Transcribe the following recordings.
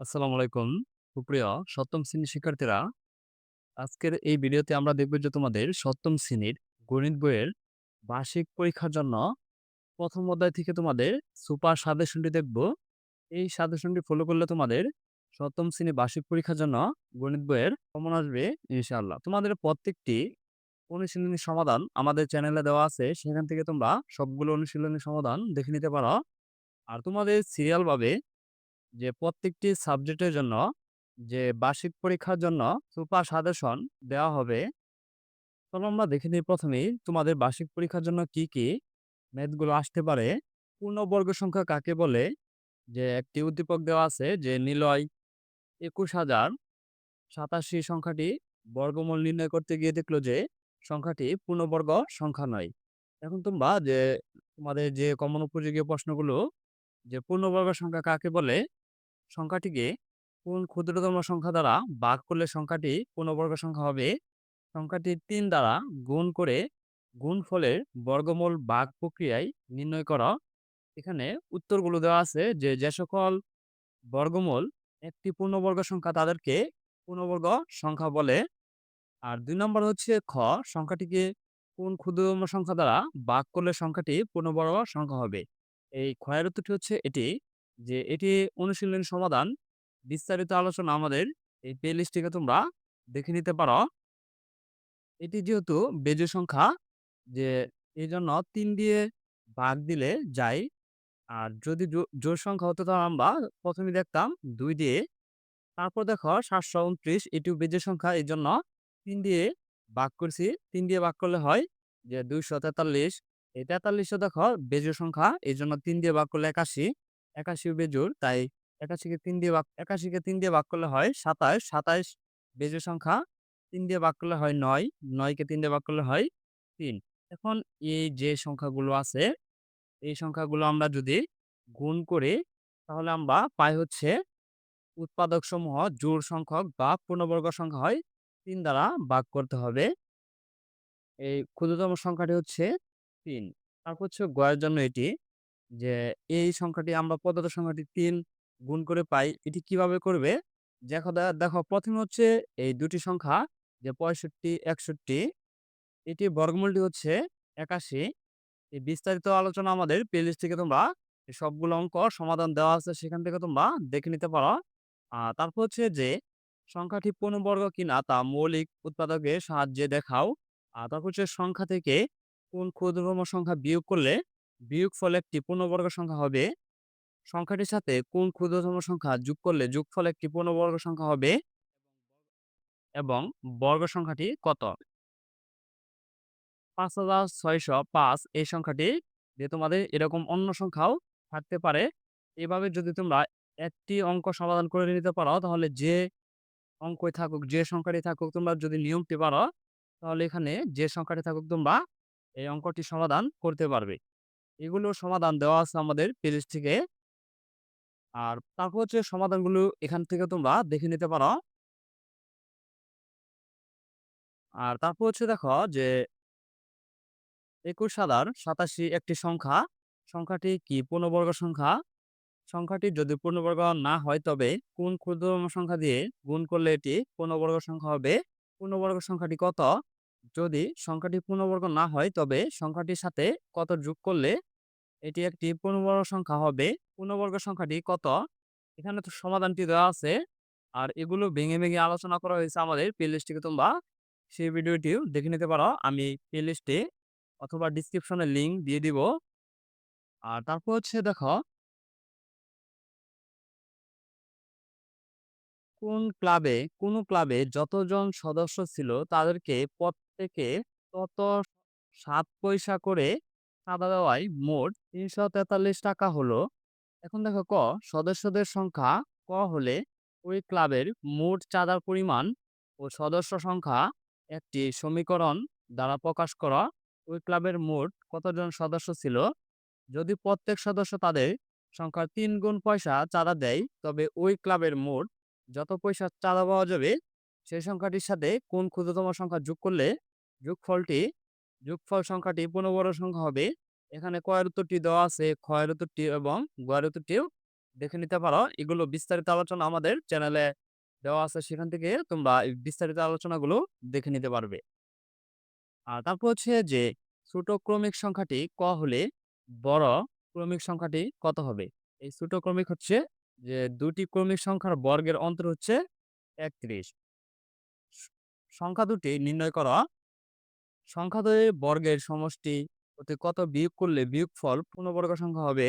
আসসালামু আলাইকুম। সুপ্রিয় সপ্তম শ্রেণির শিক্ষার্থীরা, আজকের এই ভিডিওতে আমরা দেখব যে তোমাদের সপ্তম শ্রেণির গণিত বইয়ের বার্ষিক পরীক্ষার জন্য প্রথম অধ্যায় থেকে তোমাদের সুপার সাজেশনটি দেখব। এই সাজেশনটি ফলো করলে তোমাদের সপ্তম শ্রেণির বার্ষিক পরীক্ষার জন্য গণিত বইয়ের কমন আসবে ইনশাআল্লাহ। তোমাদের প্রত্যেকটি অনুশীলনী সমাধান আমাদের চ্যানেলে দেওয়া আছে। সেখান থেকে তোমরা সবগুলো অনুশীলনী সমাধান দেখে নিতে পারো। আর তোমাদের সিরিয়ালভাবে যে প্রত্যেকটি সাবজেক্টের জন্য যে বার্ষিক পরীক্ষার জন্য সুপার সাজেশন দেওয়া হবে। চলো আমরা দেখে নিই প্রথমেই তোমাদের বার্ষিক পরীক্ষার জন্য কি, কি ম্যাথগুলো আসতে পারে। পূর্ণবর্গ সংখ্যা কাকে বলে? যে একটি উদ্দীপক দেওয়া আছে যে নিলয় ২১,০৮৭ সংখ্যাটি বর্গমূল নির্ণয় করতে গিয়ে দেখল যে সংখ্যাটি পূর্ণবর্গ সংখ্যা নয়। এখন তোমরা যে তোমাদের যে কমন উপযোগী প্রশ্নগুলো যে পূর্ণবর্গ সংখ্যা কাকে বলে? সংখ্যাটিকে কোন ক্ষুদ্রতম সংখ্যা দ্বারা ভাগ করলে সংখ্যাটি পূর্ণবর্গ সংখ্যা হবে? সংখ্যাটি তিন দ্বারা গুণ করে গুণফলের বর্গমূল ভাগ প্রক্রিয়ায় নির্ণয় করা এখানে উত্তরগুলো দেওয়া আছে যে, যে সকল বর্গমূল একটি পূর্ণবর্গ সংখ্যা তাদেরকে পূর্ণবর্গ সংখ্যা বলে। আর দুই নম্বর হচ্ছে খ, সংখ্যাটিকে কোন ক্ষুদ্রতম সংখ্যা দ্বারা ভাগ করলে সংখ্যাটি পূর্ণবর্গ সংখ্যা হবে? এই এর উত্তরটি হচ্ছে এটি যে, এটি অনুশীলন সমাধান। বিস্তারিত আলোচনা আমাদের এই প্লেলিস্ট থেকে তোমরা দেখে নিতে পারো। এটি যেহেতু বেজোড় সংখ্যা, যে এই জন্য তিন দিয়ে ভাগ দিলে যায়। আর যদি জোর সংখ্যা হতো তাহলে আমরা প্রথমে দেখতাম দুই দিয়ে। তারপর দেখো ৭২৯ এটিও বেজোড় সংখ্যা এই জন্য তিন দিয়ে ভাগ করছি। তিন দিয়ে ভাগ করলে হয় যে ২৪৩। এই ৪৩ ও দেখো বেজোড় সংখ্যা এই জন্য তিন দিয়ে ভাগ করলে ৮১। ৮১ ও বেজোড় তাই ৮১ কে ৩ দিয়ে ভাগ ৮১ কে ৩ দিয়ে ভাগ করলে হয় ২৭। ২৭ বেজোড় সংখ্যা তিন দিয়ে ভাগ করলে হয় ৯। ৯ কে ৩ দিয়ে ভাগ করলে হয় তিন এখন এই যে সংখ্যাগুলো আছে, এই সংখ্যাগুলো আমরা যদি গুণ করি তাহলে আমরা পাই হচ্ছে উৎপাদক সমূহ জোড় সংখ্যক বা পূর্ণবর্গ সংখ্যা হয় তিন দ্বারা ভাগ করতে হবে। এই ক্ষুদ্রতম সংখ্যাটি হচ্ছে তিন তারপর হচ্ছে গ এর জন্য এটি যে, এই সংখ্যাটি আমরা প্রদত্ত সংখ্যাটি ৩ গুণ করে পাই। এটি কীভাবে করবে? দেখো দেখো ১ম এ হচ্ছে এই দুটি সংখ্যা, যে পঁয়ষট্টি, একষট্টি, এটি বর্গমূলটি হচ্ছে ৮১। এই বিস্তারিত আলোচনা আমাদের প্লেলিস্ট থেকে তোমরা সবগুলো অঙ্ক সমাধান দেওয়া আছে, সেখান থেকে তোমরা দেখে নিতে পারো। আর তারপর হচ্ছে যে, সংখ্যাটি পূর্ণবর্গ কিনা তা মৌলিক উৎপাদকের সাহায্যে দেখাও। আর তারপর হচ্ছে সংখ্যা থেকে কোন ক্ষুদ্রতম সংখ্যা বিয়োগ করলে বিয়োগফল একটি পূর্ণবর্গ সংখ্যা হবে? সংখ্যাটির সাথে কোন ক্ষুদ্রতম সংখ্যা যোগ করলে যোগফল একটি পূর্ণবর্গ সংখ্যা হবে? এবং বর্গ সংখ্যাটি কত? ৫৬০৫ এই সংখ্যাটি যে তোমাদের এরকম অন্য সংখ্যাও থাকতে পারে। এভাবে যদি তোমরা একটি অঙ্ক সমাধান করে নিতে পারো তাহলে যে অঙ্কই থাকুক, যে সংখ্যাটি থাকুক তোমরা যদি নিয়মটি পারো তাহলে এখানে যে সংখ্যাটি থাকুক তোমরা এই অঙ্কটি সমাধান করতে পারবে। এগুলো সমাধান দেওয়া আছে আমাদের প্লেলিস্ট থেকে। আর তারপর হচ্ছে সমাধানগুলো এখান থেকে তোমরা দেখে নিতে পারো। আর তারপর হচ্ছে দেখো যে ২১,০৮৭ একটি সংখ্যা। সংখ্যাটি কি পূর্ণবর্গ সংখ্যা? সংখ্যাটি যদি পূর্ণবর্গ না হয় তবে কোন ক্ষুদ্রতম সংখ্যা দিয়ে গুণ করলে এটি পূর্ণবর্গ সংখ্যা হবে? পূর্ণবর্গ সংখ্যাটি কত? যদি সংখ্যাটি পূর্ণবর্গ না হয় তবে সংখ্যাটির সাথে কত যোগ করলে এটি একটি পূর্ণবর্গ সংখ্যা হবে? পূর্ণবর্গ সংখ্যাটি কত? এখানে তো সমাধানটি দেওয়া আছে। আর এগুলো ভেঙে, ভেঙে আলোচনা করা হয়েছে আমাদের প্লেলিস্ট থেকে তোমরা সেই ভিডিওটিও দেখে নিতে পারো। আমি প্লেলিস্টে অথবা ডেসক্রিপশনে লিংক দিয়ে দিব। আর তারপর হচ্ছে দেখো কোন ক্লাবে কোন ক্লাবে যতজন সদস্য ছিল তাদেরকে প্রত্যেকে তত সাত পয়সা করে চাঁদা দেওয়ায় মোট ৳৩৪৩ হলো। এখন দেখো ক, সদস্যদের সংখ্যা ক হলে ওই ক্লাবের মোট চাঁদার পরিমাণ ও সদস্য সংখ্যা একটি সমীকরণ দ্বারা প্রকাশ করা। ওই ক্লাবের মোট কতজন সদস্য ছিল? যদি প্রত্যেক সদস্য তাদের সংখ্যার ৩ গুণ পয়সা চাঁদা দেয়, তবে ওই ক্লাবের মোট যত পয়সা চাঁদা পাওয়া যাবে, সেই সংখ্যাটির সাথে কোন ক্ষুদ্রতম সংখ্যা যোগ করলে যোগফলটি যোগফল সংখ্যাটি পূর্ণবর্গ সংখ্যা হবে। এখানে ক এর উত্তরটি দেওয়া আছে, এর উত্তরটি এবং গ এর উত্তরটিও দেখে নিতে পারো। এগুলো বিস্তারিত আলোচনা আমাদের চ্যানেলে দেওয়া আছে। সেখান থেকে তোমরা বিস্তারিত আলোচনাগুলো দেখে নিতে পারবে। আর তারপর হচ্ছে যে ছোট ক্রমিক সংখ্যাটি ক হলে বড় ক্রমিক সংখ্যাটি কত হবে? এই ছোট ক্রমিক হচ্ছে যে দুটি ক্রমিক সংখ্যার বর্গের অন্তর হচ্ছে একত্রিশ সংখ্যা দুটি নির্ণয় করা। সংখ্যা দ্বয়ের বর্গের সমষ্টি হতে কত বিয়োগ করলে বিয়োগফল পূর্ণবর্গ সংখ্যা হবে?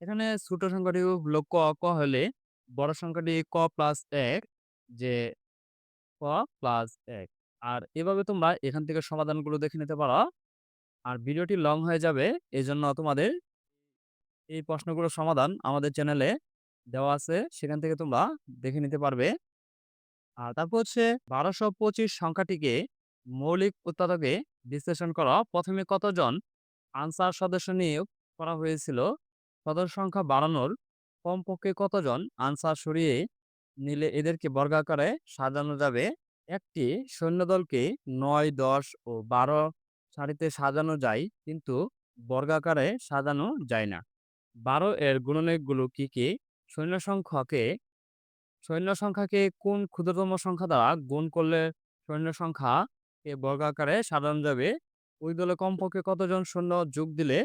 এখানে ছোট সংখ্যাটি হলো ক, ক হলে বড় সংখ্যাটি ক প্লাস এক যে ক প্লাস এক আর এভাবে তোমরা এখান থেকে সমাধানগুলো দেখে নিতে পারো। আর ভিডিওটি লং হয়ে যাবে। এই জন্য তোমাদের এই প্রশ্নগুলোর সমাধান আমাদের চ্যানেলে দেওয়া আছে। সেখান থেকে তোমরা দেখে নিতে পারবে। আর তারপর হচ্ছে ১২২৫ সংখ্যাটিকে মৌলিক উৎপাদকে বিশ্লেষণ করা। প্রথমে কতজন আনসার সদস্য নিয়োগ করা হয়েছিল? সদস্য সংখ্যা বাড়ানোর কমপক্ষে কতজন আনসার সরিয়ে নিলে এদেরকে বর্গাকারে সাজানো যাবে? একটি সৈন্যদলকে নয় দশ ও ১২ সারিতে সাজানো যায় কিন্তু বর্গাকারে সাজানো যায় না। ১২ এর গুণনীয়কগুলো কি, কি? সৈন্য সংখ্যাকে সৈন্য সংখ্যাকে কোন ক্ষুদ্রতম সংখ্যা দ্বারা গুণ করলে সৈন্য সংখ্যাকে বর্গাকারে সাজানো যাবে? ওই দলে কমপক্ষে কতজন সৈন্য যোগ দিলে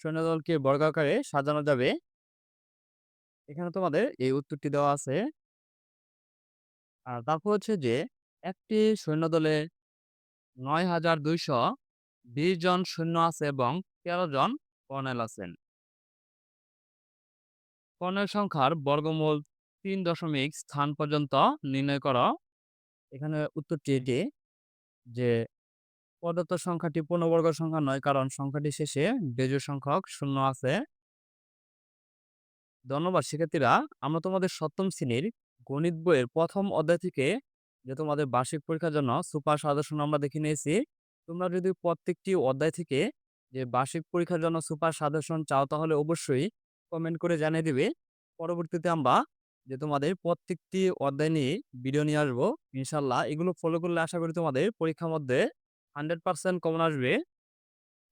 সৈন্যদলকে বর্গাকারে সাজানো যাবে? এখানে তোমাদের এই উত্তরটি দেওয়া আছে। আর তারপর হচ্ছে যে একটি সৈন্যদলে ৯,২২০ জন সৈন্য আছে এবং ১৩ জন কর্নেল আছেন। কর্নেল সংখ্যার বর্গমূল ৩ দশমিক স্থান পর্যন্ত নির্ণয় করো। এখানে উত্তরটি এটি যে প্রদত্ত সংখ্যাটি পূর্ণবর্গ সংখ্যা নয়, কারণ সংখ্যাটি শেষে বেজোড় সংখ্যক শূন্য আছে। ধন্যবাদ শিক্ষার্থীরা। আমরা তোমাদের সপ্তম শ্রেণির গণিত বইয়ের প্রথম অধ্যায় থেকে যে তোমাদের বার্ষিক পরীক্ষার জন্য সুপার সাজেশন আমরা দেখে নিয়েছি। তোমরা যদি প্রত্যেকটি অধ্যায় থেকে যে বার্ষিক পরীক্ষার জন্য সুপার সাজেশন চাও, তাহলে অবশ্যই কমেন্ট করে জানিয়ে দিবে। পরবর্তীতে আমরা যে তোমাদের প্রত্যেকটি অধ্যায় নিয়ে ভিডিও নিয়ে আসব, ইনশাল্লাহ এগুলো ফলো করলে আশা করি তোমাদের পরীক্ষার মধ্যে 100% কমন আসবে।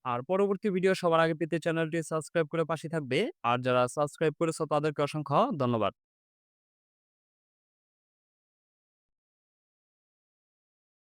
আর পরবর্তী ভিডিও সবার আগে পেতে চ্যানেলটি সাবস্ক্রাইব করে পাশে থাকবে। আর যারা সাবস্ক্রাইব করেছ তাদেরকে অসংখ্য ধন্যবাদ।